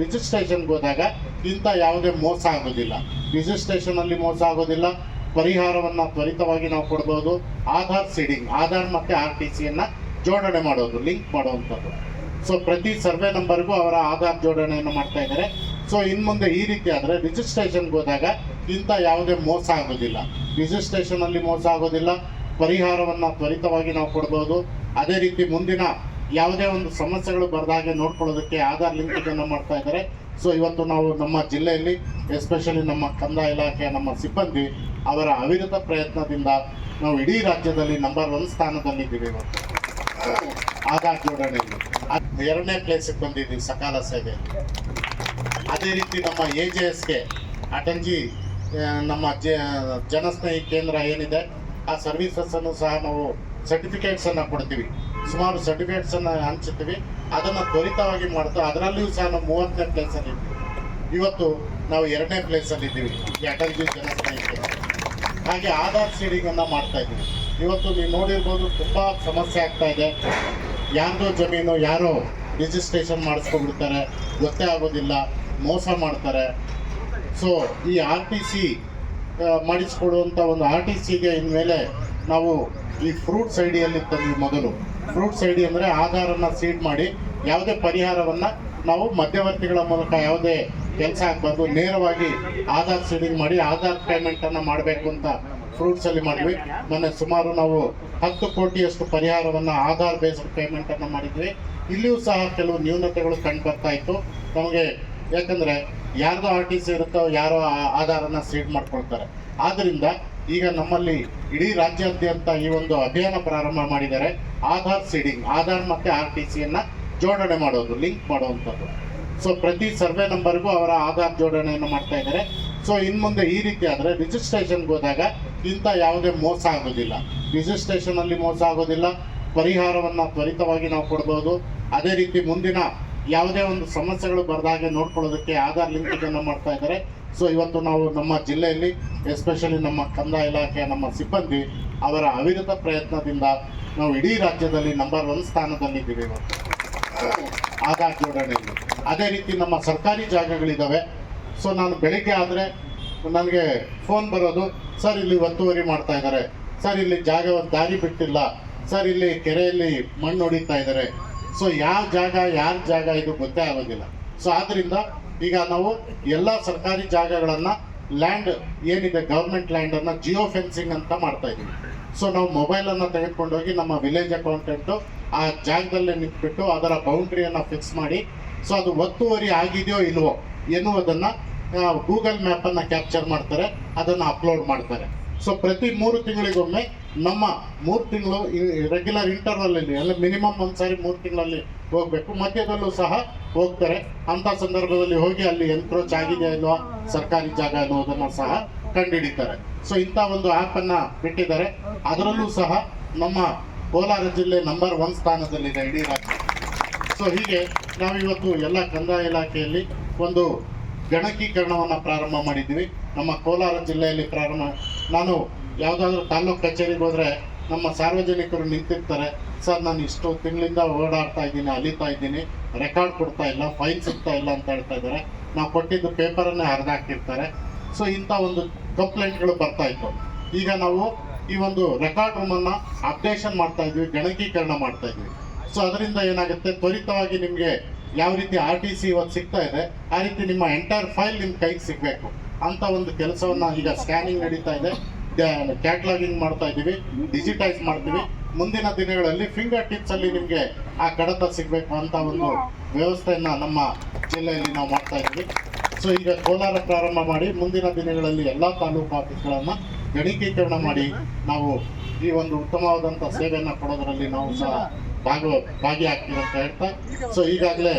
ರಿಜಿಸ್ಟ್ರೇಷನ್ಗೆ ಹೋದಾಗ ಇಂಥ ಯಾವುದೇ ಮೋಸ ಆಗೋದಿಲ್ಲ. ರಿಜಿಸ್ಟ್ರೇಷನ್ ಅಲ್ಲಿ ಮೋಸ ಆಗೋದಿಲ್ಲ. ಪರಿಹಾರವನ್ನ ತ್ವರಿತವಾಗಿ ನಾವು ಕೊಡ್ಬೋದು. ಆಧಾರ್ ಸೀಡಿಂಗ್ ಆಧಾರ್ ಮತ್ತೆ ಆರ್ ಟಿ ಸಿಯನ್ನು ಜೋಡಣೆ ಮಾಡೋದು ಲಿಂಕ್ ಮಾಡುವಂಥದ್ದು. ಸೊ ಪ್ರತಿ ಸರ್ವೆ ನಂಬರ್ಗೂ ಅವರ ಆಧಾರ್ ಜೋಡಣೆಯನ್ನು ಮಾಡ್ತಾ ಇದ್ದಾರೆ. ಸೊ ಇನ್ನು ಮುಂದೆ ಈ ರೀತಿ ಆದರೆ ರಿಜಿಸ್ಟ್ರೇಷನ್ಗೆ ಹೋದಾಗ ಇಂಥ ಯಾವುದೇ ಮೋಸ ಆಗೋದಿಲ್ಲ. ರಿಜಿಸ್ಟ್ರೇಷನ್ ಅಲ್ಲಿ ಮೋಸ ಆಗೋದಿಲ್ಲ. ಪರಿಹಾರವನ್ನ ತ್ವರಿತವಾಗಿ ನಾವು ಕೊಡ್ಬೋದು. ಅದೇ ರೀತಿ ಮುಂದಿನ ಯಾವುದೇ ಒಂದು ಸಮಸ್ಯೆಗಳು ಬರದಾಗೆ ನೋಡ್ಕೊಳ್ಳೋದಕ್ಕೆ ಆಧಾರ್ ಲಿಂಕ್ ಅನ್ನು ಮಾಡ್ತಾ ಇದ್ದಾರೆ. ಸೊ ಇವತ್ತು ನಾವು ನಮ್ಮ ಜಿಲ್ಲೆಯಲ್ಲಿ ಎಸ್ಪೆಷಲಿ ನಮ್ಮ ಕಂದಾಯ ಇಲಾಖೆಯ ನಮ್ಮ ಸಿಬ್ಬಂದಿ, ಅವರ ಅವಿರತ ಪ್ರಯತ್ನದಿಂದ ನಾವು ಇಡೀ ರಾಜ್ಯದಲ್ಲಿ ನಂಬರ್ ಒನ್ ಸ್ಥಾನದಲ್ಲಿದ್ದೀವಿ ಇವತ್ತು. ಆಧಾರ್ ಜೋಡಣೆಯಲ್ಲಿ ಎರಡನೇ ಪ್ಲೇಸಿಗೆ ಬಂದಿದ್ದೀವಿ ಸಕಾಲ ಸೇವೆ ಅದೇ ರೀತಿ ನಮ್ಮ ಎ ಜೆ ಎಸ್ಗೆ ಅಟಲ್ಜಿ ನಮ್ಮ ಜ, ಜನಸ್ನೇಹಿ ಕೇಂದ್ರ ಏನಿದೆ, ಆ ಸರ್ವಿಸಸ್ಸನ್ನು ಸಹ ನಾವು ಸರ್ಟಿಫಿಕೇಟ್ಸನ್ನು ಕೊಡ್ತೀವಿ. ಸುಮಾರು ಸರ್ಟಿಫಿಕೇಟ್ಸ್ ಅನ್ನ ಹಂಚುತ್ತೀವಿ ಅದನ್ನ ತ್ವರಿತವಾಗಿ ಮಾಡ್ತಾ, ಅದರಲ್ಲಿಯೂ ಸಹ ನಾವು ಮೂವತ್ತನೇ ಪ್ಲೇಸ್ ಅಲ್ಲಿ ಇದ್ದೀವಿ ಇವತ್ತು ನಾವು ಎರಡನೇ ಪ್ಲೇಸ್ ಅಲ್ಲಿ ಇದ್ದೀವಿ, ಈ ಅಟಲ್ಜಿ ಜನ ಕೇಂದ್ರ ಹಾಗೆ ಆಧಾರ್ ಸೀಡಿಂಗ್ ಅನ್ನ ಮಾಡ್ತಾ ಇದ್ದೀವಿ. ಇವತ್ತು ನೀವು ನೋಡಿರ್ಬೋದು ತುಂಬಾ ಸಮಸ್ಯೆ ಆಗ್ತಾ ಇದೆ. ಯಾರ್ದೋ ಜಮೀನು, ಯಾರೋ ರಿಜಿಸ್ಟ್ರೇಷನ್ ಮಾಡಿಸ್ಕೊಂಡ್ಬಿಡ್ತಾರೆ. ಗೊತ್ತೇ ಆಗೋದಿಲ್ಲ, ಮೋಸ ಮಾಡ್ತಾರೆ. ಸೊ ಈ ಆರ್ ಟಿ ಸಿ ಮಾಡಿಸ್ಕೊಡುವಂಥ ಒಂದು ಆರ್ ಟಿ ಸಿಗೆ ಇನ್ಮೇಲೆ ನಾವು ಈ ಫ್ರೂಟ್ಸ್ ಐಡಿಯಲ್ಲಿ ತಂದ್ವಿ ಮೊದಲು. ಫ್ರೂಟ್ಸ್ ಐಡಿ ಅಂದರೆ ಆಧಾರನ್ನ ಸೀಡ್ ಮಾಡಿ ಯಾವುದೇ ಪರಿಹಾರವನ್ನು ನಾವು ಮಧ್ಯವರ್ತಿಗಳ ಮೂಲಕ ಯಾವುದೇ ಕೆಲಸ ಆಗಬಾರ್ದು, ನೇರವಾಗಿ ಆಧಾರ್ ಸೀಡಿಂಗ್ ಮಾಡಿ ಆಧಾರ್ ಪೇಮೆಂಟನ್ನು ಮಾಡಬೇಕು ಅಂತ ಫ್ರೂಟ್ಸಲ್ಲಿ ಮಾಡಿದ್ವಿ. ಮೊನ್ನೆ ಸುಮಾರು ನಾವು ಹತ್ತು ಕೋಟಿಯಷ್ಟು ಪರಿಹಾರವನ್ನು ಆಧಾರ್ ಬೇಸ್ಡ್ ಪೇಮೆಂಟನ್ನು ಮಾಡಿದ್ವಿ. ಇಲ್ಲಿಯೂ ಸಹ ಕೆಲವು ನ್ಯೂನತೆಗಳು ಕಂಡು ಬರ್ತಾ ಇತ್ತು. ನಮಗೆ ಯಾಕಂದ್ರೆ ಯಾರ್ದೋ ಆರ್ ಟಿ ಸಿ ಇರುತ್ತೋ ಯಾರೋ ಆ- ಆಧಾರನ ಸೀಡ್ ಮಾಡ್ಕೊಳ್ತಾರೆ. ಆದ್ರಿಂದ ಈಗ ನಮ್ಮಲ್ಲಿ ಇಡೀ ರಾಜ್ಯಾದ್ಯಂತ ಈ ಒಂದು ಅಭಿಯಾನ ಪ್ರಾರಂಭ ಮಾಡಿದ್ದಾರೆ. ಆಧಾರ್ ಸೀಡಿಂಗ್, ಆಧಾರ್ ಮತ್ತು ಆರ್ ಟಿ ಸಿಯನ್ನು ಜೋಡಣೆ ಮಾಡೋದು, ಲಿಂಕ್ ಮಾಡುವಂಥದ್ದು. ಸೊ ಪ್ರತಿ ಸರ್ವೆ ನಂಬರ್ಗೂ ಅವರ ಆಧಾರ್ ಜೋಡಣೆಯನ್ನು ಮಾಡ್ತಾ ಇದ್ದಾರೆ. ಸೊ ಇನ್ನು ಮುಂದೆ ಈ ರೀತಿ ಆದರೆ ರಿಜಿಸ್ಟ್ರೇಷನ್ಗೆ ಹೋದಾಗ ಇಂಥ ಯಾವುದೇ ಮೋಸ ಆಗೋದಿಲ್ಲ. ರಿಜಿಸ್ಟ್ರೇಷನಲ್ಲಿ ಮೋಸ ಆಗೋದಿಲ್ಲ. ಪರಿಹಾರವನ್ನು ತ್ವರಿತವಾಗಿ ನಾವು ಕೊಡ್ಬೋದು. ಅದೇ ರೀತಿ ಮುಂದಿನ ಯಾವುದೇ ಒಂದು ಸಮಸ್ಯೆಗಳು ಬರದಾಗೆ ನೋಡ್ಕೊಳ್ಳೋದಕ್ಕೆ ಆಧಾರ್ ಲಿಂಕ್ ಅನ್ನು ಮಾಡ್ತಾ ಇದ್ದಾರೆ. ಸೊ ಇವತ್ತು ನಾವು ನಮ್ಮ ಜಿಲ್ಲೆಯಲ್ಲಿ ಎಸ್ಪೆಷಲಿ ನಮ್ಮ ಕಂದಾಯ ಇಲಾಖೆಯ ನಮ್ಮ ಸಿಬ್ಬಂದಿ, ಅವರ ಅವಿರತ ಪ್ರಯತ್ನದಿಂದ ನಾವು ಇಡೀ ರಾಜ್ಯದಲ್ಲಿ ನಂಬರ್ ಒನ್ ಸ್ಥಾನದಲ್ಲಿದ್ದೀವಿ ಇವತ್ತು. ಆಧಾರ್ ಜೋಡಣೆಯಲ್ಲಿ ಅದೇ ರೀತಿ ನಮ್ಮ ಸರ್ಕಾರಿ ಜಾಗಗಳಿದ್ದಾವೆ ಸೊ ನಾನು ಬೆಳಿಗ್ಗೆ ಆದರೆ ನನಗೆ ಫೋನ್ ಬರೋದು, ಸರ್, ಇಲ್ಲಿ ಒತ್ತುವರಿ ಮಾಡ್ತಾ ಇದ್ದಾರೆ. ಸರ್, ಇಲ್ಲಿ ಜಾಗ ದಾರಿ ಬಿಟ್ಟಿಲ್ಲ. ಸರ್, ಇಲ್ಲಿ ಕೆರೆಯಲ್ಲಿ ಮಣ್ಣು ಹೊಡಿತಾ ಇದ್ದಾರೆ. ಸೊ ಯಾವ ಜಾಗ, ಯಾರ ಜಾಗ ಇದು ಗೊತ್ತೇ ಆಗೋದಿಲ್ಲ. ಸೊ ಆದ್ರಿಂದ ಈಗ ನಾವು ಎಲ್ಲ ಸರ್ಕಾರಿ ಜಾಗಗಳನ್ನ ಲ್ಯಾಂಡ್ ಏನಿದೆ ಗೌರ್ಮೆಂಟ್ ಲ್ಯಾಂಡ್ ಅನ್ನ ಜಿಯೋ ಫೆನ್ಸಿಂಗ್ ಅಂತ ಮಾಡ್ತಾ ಇದೀವಿ ಸೊ ನಾವು ಮೊಬೈಲ್ ಅನ್ನ ತೆಗೆದುಕೊಂಡೋಗಿ ನಮ್ಮ ವಿಲೇಜ್ ಅಕೌಂಟೆಂಟ್ ಆ ಜಾಗದಲ್ಲೇ ನಿಂತ್ಬಿಟ್ಟು ಅದರ ಬೌಂಡ್ರಿಯನ್ನ ಫಿಕ್ಸ್ ಮಾಡಿ ಸೊ ಅದು ಒತ್ತುವರಿ ಆಗಿದೆಯೋ ಇಲ್ವೋ ಎನ್ನುವುದನ್ನ ಗೂಗಲ್ ಮ್ಯಾಪ್ ಅನ್ನ ಕ್ಯಾಪ್ಚರ್ ಮಾಡ್ತಾರೆ, ಅದನ್ನ ಅಪ್ಲೋಡ್ ಮಾಡ್ತಾರೆ. ಸೊ ಪ್ರತಿ ಮೂರು ತಿಂಗಳಿಗೊಮ್ಮೆ ನಮ್ಮ ಮೂರು ತಿಂಗಳು ರೆಗ್ಯುಲರ್ ಇಂಟರ್ವಲ್ ಅಲ್ಲಿ ಮಿನಿಮಮ್ ಒಂದ್ಸಾರಿ ಮೂರು ತಿಂಗಳಲ್ಲಿ ಹೋಗ್ಬೇಕು. ಮಧ್ಯದಲ್ಲೂ ಸಹ ಹೋಗ್ತಾರೆ. ಅಂತ ಸಂದರ್ಭದಲ್ಲಿ ಹೋಗಿ ಅಲ್ಲಿ ಎನ್ಕ್ರೋಚ್ ಆಗಿದೆಯಾ ಇಲ್ವಾ, ಸರ್ಕಾರಿ ಜಾಗ ಅನ್ನೋದನ್ನ ಸಹ ಕಂಡುಹಿಡಿತಾರೆ. ಸೊ ಇಂಥ ಒಂದು ಆಪ್ ಅನ್ನ ಬಿಟ್ಟಿದ್ದಾರೆ. ಅದರಲ್ಲೂ ಸಹ ನಮ್ಮ ಕೋಲಾರ ಜಿಲ್ಲೆ ನಂಬರ್ ಒನ್ ಸ್ಥಾನದಲ್ಲಿದೆ ಇಡೀ ರಾಜ್ಯ. ಸೊ ಹೀಗೆ ನಾವಿವತ್ತು ಎಲ್ಲ ಕಂದಾಯ ಇಲಾಖೆಯಲ್ಲಿ ಒಂದು ಗಣಕೀಕರಣವನ್ನು ಪ್ರಾರಂಭ ಮಾಡಿದ್ದೀವಿ. ನಮ್ಮ ಕೋಲಾರ ಜಿಲ್ಲೆಯಲ್ಲಿ ಪ್ರಾರಂಭ ನಾನು ಯಾವುದಾದ್ರೂ ತಾಲೂಕು ಕಚೇರಿಗೆ ಹೋದರೆ ನಮ್ಮ ಸಾರ್ವಜನಿಕರು ನಿಂತಿರ್ತಾರೆ. ಸರ್, ನಾನು ಇಷ್ಟು ತಿಂಗಳಿಂದ ಓಡಾಡ್ತಾ ಇದ್ದೀನಿ, ಅಲಿತಾ ಇದ್ದೀನಿ ರೆಕಾರ್ಡ್ ಕೊಡ್ತಾ ಇಲ್ಲ ಫೈಲ್ ಸಿಗ್ತಾ ಇಲ್ಲ ಅಂತ ಹೇಳ್ತಾ ಇದ್ದಾರೆ. ನಾವು ಕೊಟ್ಟಿದ್ದು ಪೇಪರನ್ನೇ ಹರಿದಾಕಿರ್ತಾರೆ. ಸೊ ಇಂಥ ಒಂದು ಕಂಪ್ಲೇಂಟ್ಗಳು ಬರ್ತಾ ಇತ್ತು ಈಗ ನಾವು ಈ ಒಂದು ರೆಕಾರ್ಡ್ ರೂಮನ್ನು ಅಪ್ಡೇಷನ್ ಮಾಡ್ತಾ ಇದ್ವಿ, ಗಣಕೀಕರಣ ಮಾಡ್ತಾ ಇದ್ವಿ. ಸೊ ಅದರಿಂದ ಏನಾಗುತ್ತೆ? ತ್ವರಿತವಾಗಿ ನಿಮಗೆ ಯಾವ ರೀತಿ ಆರ್ ಟಿ ಸಿ ಇವತ್ತು ಸಿಗ್ತಾ ಇದೆ, ಆ ರೀತಿ ನಿಮ್ಮ ಎಂಟೈರ್ ಫೈಲ್ ನಿಮ್ಮ ಕೈಗೆ ಸಿಗಬೇಕು. ಅಂತ ಒಂದು ಕೆಲಸವನ್ನು ಈಗ ಸ್ಕ್ಯಾನಿಂಗ್ ನಡೀತಾ ಇದೆ. ಕ್ಯಾಟ್ಲಾಗಿಂಗ್ ಮಾಡ್ತಾ ಇದ್ದೀವಿ ಡಿಜಿಟೈಸ್ ಮಾಡ್ತೀವಿ. ಮುಂದಿನ ದಿನಗಳಲ್ಲಿ ಫಿಂಗರ್ ಟಿಪ್ಸ್ ಅಲ್ಲಿ ನಿಮಗೆ ಆ ಕಡತ ಸಿಗಬೇಕು ಅಂತ ಒಂದು ವ್ಯವಸ್ಥೆಯನ್ನ ನಮ್ಮ ಜಿಲ್ಲೆಯಲ್ಲಿ ನಾವು ಮಾಡ್ತಾ ಇದ್ದೀವಿ. ಸೊ ಈಗ ಕೋಲಾರ ಪ್ರಾರಂಭ ಮಾಡಿ, ಮುಂದಿನ ದಿನಗಳಲ್ಲಿ ಎಲ್ಲ ತಾಲೂಕು ಆಫೀಸ್ಗಳನ್ನ ಗಣಕೀಕರಣ ಮಾಡಿ ನಾವು ಈ ಒಂದು ಉತ್ತಮವಾದಂಥ ಸೇವೆಯನ್ನು ಕೊಡೋದರಲ್ಲಿ ನಾವು ಸಹ ಭಾಗ ಭಾಗಿಯಾಗ್ತೀವಿ ಅಂತ ಹೇಳ್ತಾ. ಸೊ ಈಗಾಗಲೇ